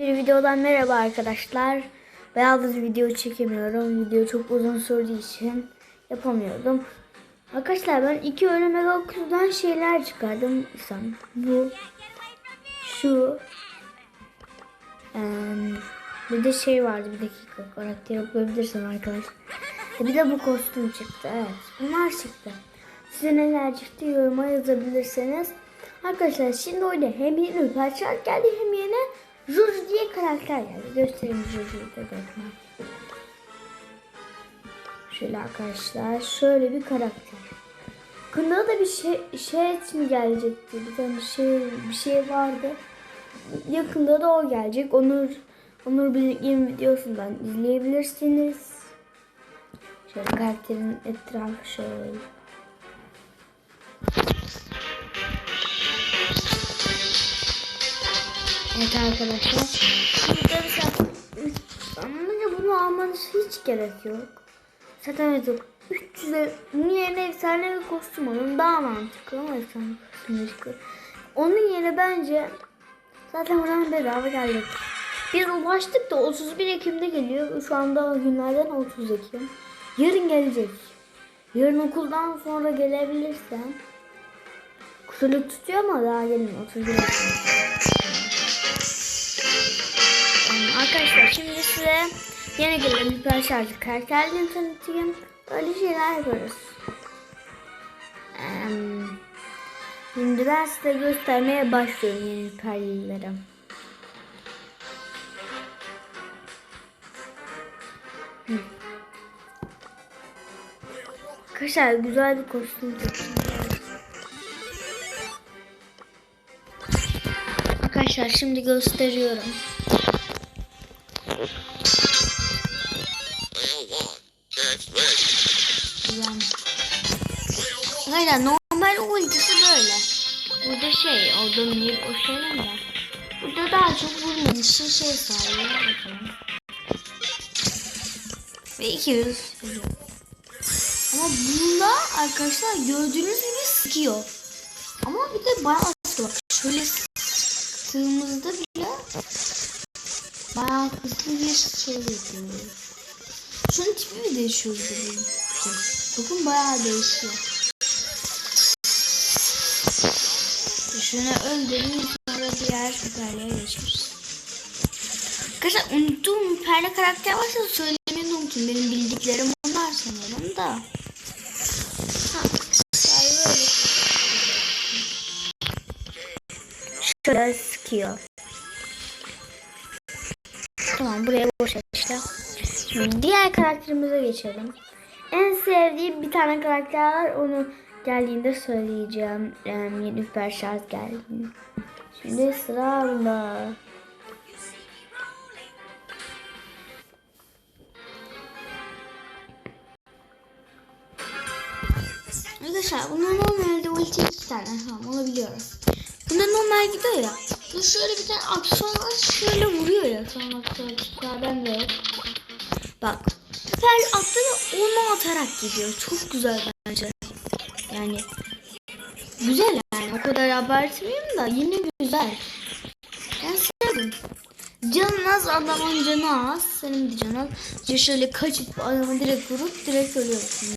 Bir videodan merhaba arkadaşlar. Bayağıdır video çekemiyorum. Video çok uzun sürdüğü için yapamıyordum. Arkadaşlar ben iki ölüm Megakuzu'dan şeyler çıkardım. Sen bu şu em, bir de şey vardı bir dakika karakteri okuyabilirsin arkadaşlar. E, Bir de bu kostüm çıktı. Evet. Bunlar çıktı. Size neler çıktı yoruma yazabilirsiniz. Arkadaşlar şimdi oyunda hem yeni Hypercharge geldi hem yeni Juju diye karakter geldi. Göstereyim Juju'yu da bakın. Şöyle arkadaşlar şöyle bir karakter. Kınada da bir şey, şey mi gelecekti? Bir tane şey bir şey vardı. Yakında da o gelecek. Onur Onur Bilgin videosundan izleyebilirsiniz. Şöyle karakterin etrafı şöyle. Evet arkadaşlar. Şimdi mesela ama bunu almanız hiç gerek yok. Zaten yok. 300'e niye ne efsane bir kostüm alın daha mantıklı ama efsane kostüm çıkıyor. Onun yerine bence zaten buradan bedava geldik. Biz ulaştık da 31 Ekim'de geliyor. Şu anda günlerden 30 Ekim. Yarın gelecek. Yarın okuldan sonra gelebilirsem. Kusurluk tutuyor ama daha gelin 31 Ekim. Arkadaşlar şimdi size yeni gelen hiper şarjı karakterlerini tanıtayım. Böyle şeyler yaparız. Şimdi ben size göstermeye başlıyorum yeni hiperlileri. Arkadaşlar güzel bir kostüm. Arkadaşlar şimdi gösteriyorum. Yani. Hayır normal ultisi böyle. Burada şey o dönüyor o şeyler de. Burada daha çok vurmak için şey sağlıyor. Ve 200 vuruyor. Ama bunda arkadaşlar gördüğünüz gibi sıkıyor. Ama bir de bayağı sıkıyor. Bak şöyle sıktığımızda bile bayağı hızlı bir şey yapıyor. Şunun tipi mi değişiyor burada? Bakın bayağı değişiyor. Şunu öldürün sonra diğer süperliğe geçeriz. Arkadaşlar unuttuğum süperli karakter varsa söylemeyi unutun. Benim bildiklerim onlar sanırım da. Şöyle sıkıyor. Buraya boş işte. Diğer karakterimize geçelim. En sevdiğim bir tane karakter var. Onu geldiğinde söyleyeceğim. Yani yeni süper şarj geldi. Şimdi sıra bunda. Arkadaşlar bunlar normalde ulti iki tane tamam onu biliyoruz. Bunda normal gidiyor ya. Bu şöyle bir tane var şöyle vuruyor ya. Sonra aksiyon ben de. Bak. Süper atları onu atarak gidiyor. Çok güzel bence. Yani güzel yani. O kadar abartmayayım da yine güzel. Ben sevdim. Canın az adamın canı az. Senin de canın az. Şöyle kaçıp adamı direkt vurup direkt ölüyorsun.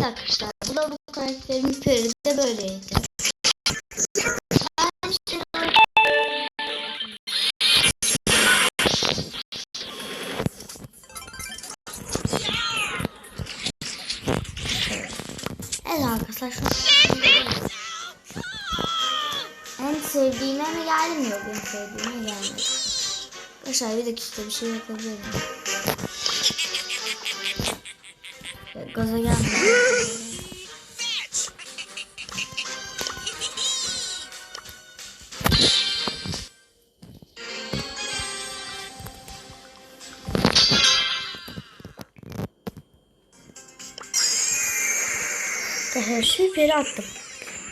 Evet arkadaşlar bu da bu karakterin peri de böyleydi. Evet arkadaşlar şu en sevdiğime mi geldim yok en sevdiğime gelmedi. Arkadaşlar bir dakika bir şey yapabilirim. Gaza gelme. her şeyi geri attım.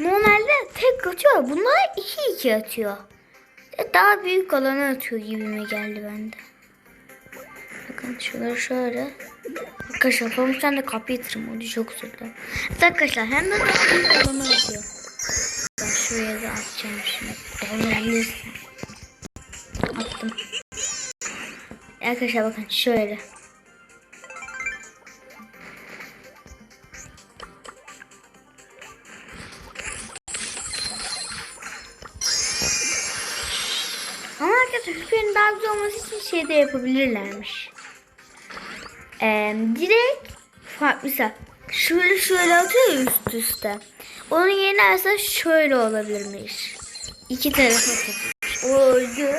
Normalde tek atıyor. Bunlar iki iki atıyor. E, daha büyük alanı atıyor gibime geldi bende. Bakın şunları şöyle. Arkadaşlar pamuçtan da kapıyı tırmanıyor. Çok. Evet Arkadaşlar hem de alanı atıyor. Ben şuraya da atacağım şimdi. Dolanabilirsin. Attım. Arkadaşlar bakın şöyle. Ama arkadaşlar süperin daha güzel olması için şey de yapabilirlermiş. Ee, direkt farklı mesela şöyle şöyle atıyor üst üste. Onun yerine aslında şöyle olabilirmiş. İki tarafa takılmış. O öldü.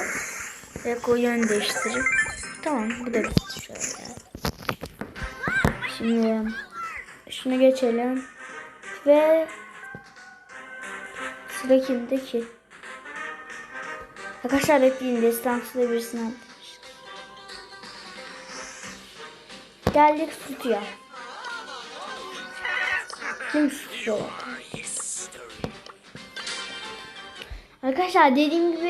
Ve o yön değiştirip. Tamam bu da bitti şöyle. Şimdi şunu geçelim. Ve sıra kimde ki? Arkadaşlar bekleyin destansı da birisini atmış. Geldik sütüye. Kim sütüyor? Arkadaşlar dediğim gibi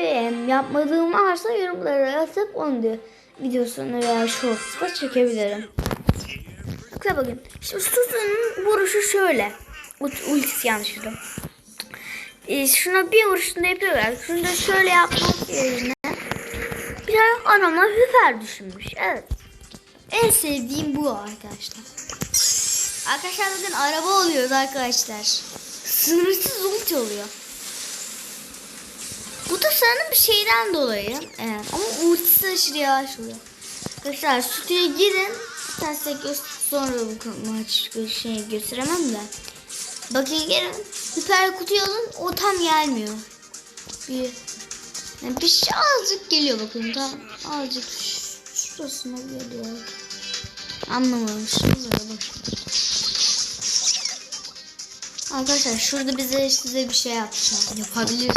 yapmadığım varsa yorumlara yazıp onu da videosunu veya shorts'ta çekebilirim. Bakın bakın. Şimdi Susan'ın vuruşu şöyle. Ult- Ultisi yanlış dedim. Ee, şuna bir vuruşunda yapıyorlar. Şunu da şöyle yapmak yerine biraz adamlar hüper düşünmüş. Evet. En sevdiğim bu arkadaşlar. Arkadaşlar bakın araba oluyoruz arkadaşlar. Sınırsız ulti oluyor. Bu da sanırım bir şeyden dolayı. Evet. Ama ultisi aşırı yavaş oluyor. Arkadaşlar stüdyoya girin. Gö- sonra bu maç şey gösteremem de. Bakın gelin. Süper kutuyu alın. O tam gelmiyor. Bir, yani bir şey azıcık geliyor bakın. Tam azıcık şurasına geliyor. Anlamadım. Şuralara boş ver. Arkadaşlar şurada bize size bir şey yapacağım. Yapabiliriz.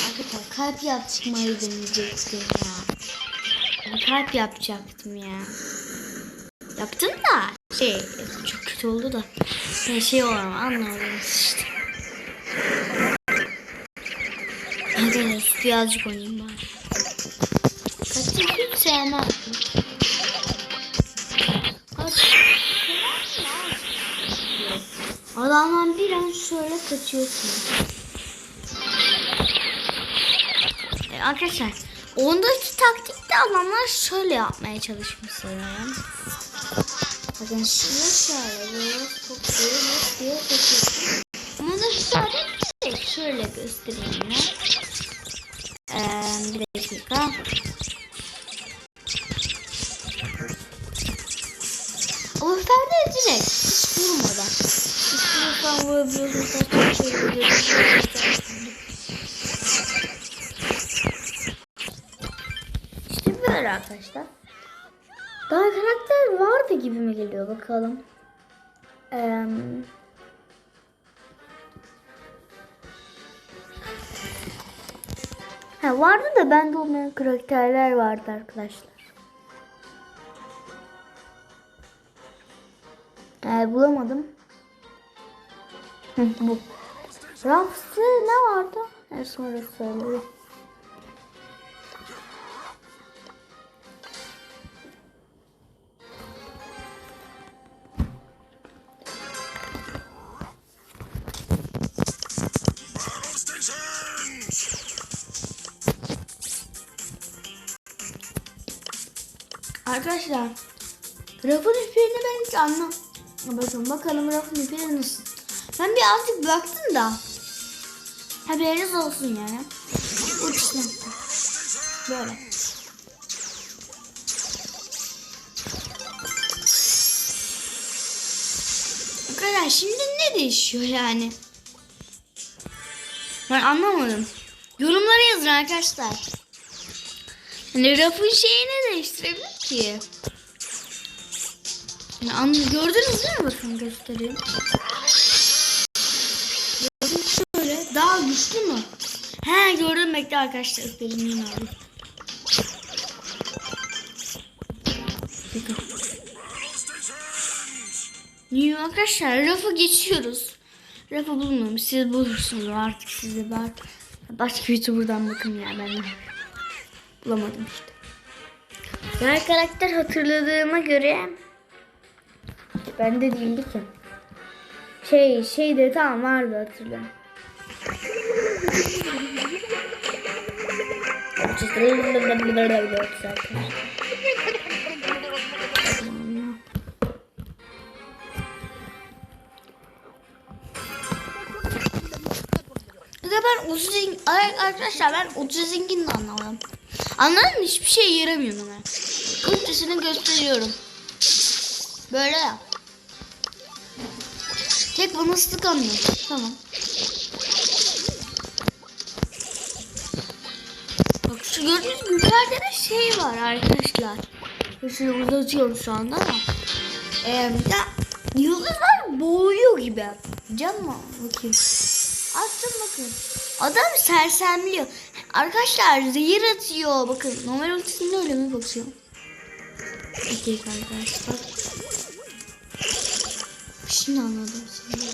Arkadaşlar kalp yapmayı deneyecektim ya. Ben kalp yapacaktım ya. Yaptım da şey çok kötü oldu da. Ben şey olamam anladınız işte. Hadi birazcık oynayayım bari. Kaçın sevmem. Kaç. Adamdan bir an şöyle kaçıyorsun. Ee, arkadaşlar ondaki taktikte adamlar şöyle yapmaya çalışmış sanırım. Bakın şunu şöyle böyle sokuyor, sokuyor, sokuyor. Ama da şöyle göstereyim ya. Ee, bir dakika. O seferde direkt hiç vurmadan. Hiç vurursan vurabiliyorsun, şey vuruyorsun. İşte böyle arkadaşlar. Daha karakter vardı gibi mi geliyor bakalım. Eee... Ha vardı da bende olmayan karakterler vardı arkadaşlar. Ee, bulamadım. Bu. Rafs'ı ne vardı? En sonra söyleyeyim. Arkadaşlar rafın üplerini ben hiç anlam. Bakın bakalım rafın üpleri nasıl. Ben birazcık baktım da. Haberiniz olsun yani. Uçsun. Böyle. Arkadaşlar şimdi ne değişiyor yani? Ben anlamadım. Yorumlara yazın arkadaşlar. Hani rafın şeyi ne değiştirebilir ki. Yani gördünüz mü? Bakın göstereyim. Gördünüz şöyle. Daha güçlü mü? He gördüm bekle arkadaşlar. Benim yine abi. Niye arkadaşlar rafa geçiyoruz. Rafa bulmuyorum. Siz bulursunuz artık size bak. Başka YouTuber'dan bakın ya ben bulamadım işte. Diğer karakter hatırladığıma göre bende değildi ki. Şey şey de tamam vardı hatırlıyorum. Bir de ben otizm arkadaşlar ben otizmini de anlamadım. Anladın mı? Hiçbir şey yaramıyor bana. Kırtısını gösteriyorum. Böyle ya. Tek bana ıslık anlıyor. Tamam. Bak şu gördüğünüz yukarıda da şey var arkadaşlar. Şunu uzatıyorum şu anda ama. Ee, ya, yıldızlar boğuyor gibi. Cam mı? Bakayım. Attım bakın. Adam sersemliyor. Arkadaşlar zehir atıyor. Bakın normal ultisinde öyle mi bakıyor? Dakika arkadaşlar. Şimdi anladım seni.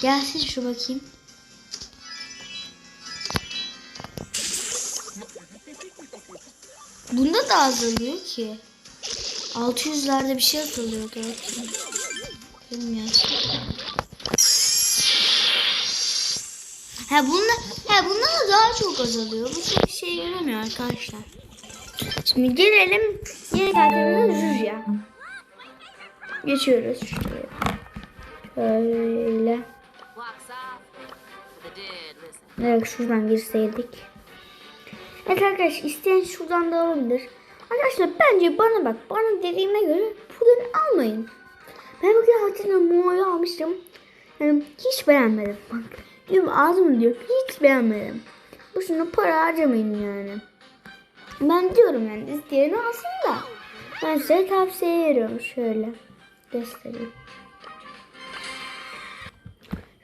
Gelsin şu bakayım. Bunda da azalıyor ki. 600'lerde bir şey. Bakayım. Bilmiyorum. Ha bunda, ha bunda da daha çok azalıyor. Bu çok şey yaramıyor arkadaşlar. Şimdi gelelim yeni karakterimiz Julia. Geçiyoruz şuraya. Şöyle. Evet şuradan girseydik. Evet arkadaşlar isteyen şuradan da alabilir. Arkadaşlar bence bana bak bana dediğime göre pudunu almayın. Ben bugün Hatina Mo'yu almıştım. Yani hiç beğenmedim. Bak diyorum ağzım diyor hiç beğenmedim. Boşuna para harcamayın yani. Ben diyorum yani isteyen alsın da. Ben size tavsiye ediyorum şöyle. Göstereyim.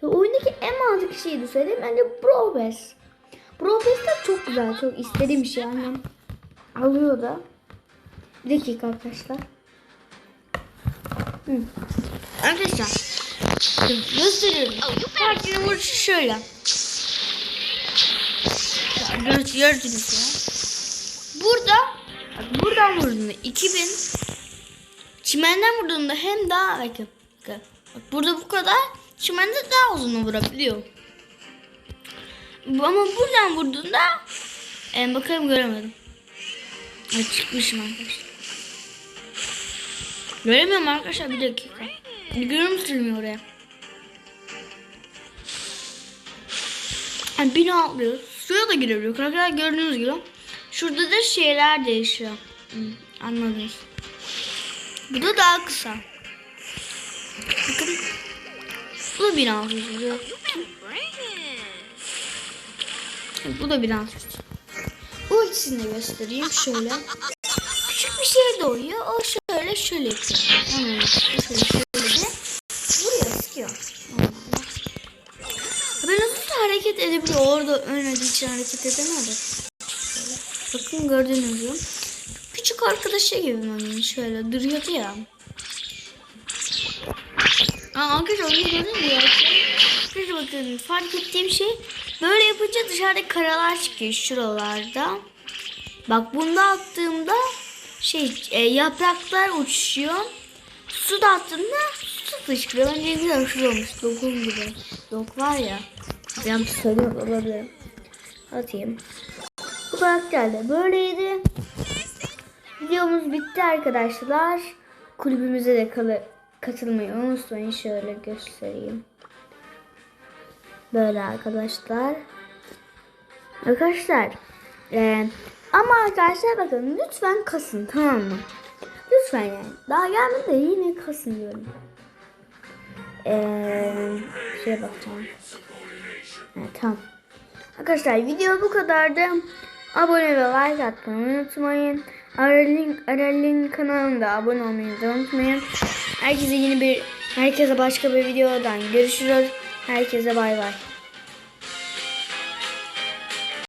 Ya oyundaki en mantıklı şeyi de söyleyeyim. Bence. Brawl Pass de çok güzel. Çok istediğim bir şey. Annem alıyor da. Bir dakika arkadaşlar. Hı. Arkadaşlar. Gösteriyorum. Partinin vuruşu şöyle. Ya, gör- Gördünüz ya. Burada bak buradan vurduğunda 2000 çimenden vurduğunda hem daha bakın. bakın. Bak burada bu kadar çimende daha uzun vurabiliyor. Ama buradan vurduğunda e, bakalım göremedim. Evet, çıkmışım arkadaşlar. Göremiyorum arkadaşlar bir dakika. Görür sürmüyor oraya. Yani bina atlıyor. Suya da girebiliyor. Arkadaşlar gördüğünüz gibi. Şurada da şeyler değişiyor. Hı, anladınız. Bu da daha kısa. Bakın. Bu da 1600 vuruyor. Bring it. Bu da 1600. Bu ikisini de göstereyim şöyle. Küçük bir şey doğuyor. O şöyle şöyle. Yani şöyle şöyle edebiliyor. Orada ölmediği için hareket edemedi. Şöyle. Bakın gördüğünüz gibi. Küçük arkadaşı gibi hani şöyle duruyordu ya. Aa, arkadaşlar onu gördün mü ya? Arkadaşlar bakın fark ettiğim şey böyle yapınca dışarıda karalar çıkıyor şuralarda. Bak bunda attığımda şey e, yapraklar uçuşuyor. Su da attığımda su fışkırıyor. Bence güzel hoş olmuş. Dokun gibi. Dok var ya. Yanlış söylüyorum olabilirim. Atayım. Bu karakter de böyleydi. Videomuz bitti arkadaşlar. Kulübümüze de kalı katılmayı unutmayın. Şöyle göstereyim. Böyle arkadaşlar. Arkadaşlar. eee, ama arkadaşlar bakın lütfen kasın tamam mı? Lütfen yani. Daha gelmedi de yine kasın diyorum. Eee şeye bakacağım. Tamam. Arkadaşlar video bu kadardı. Abone ve like atmayı unutmayın. Aralin, Aralin kanalında abone olmayı da unutmayın. Herkese yeni bir, herkese başka bir videodan görüşürüz. Herkese bay bay.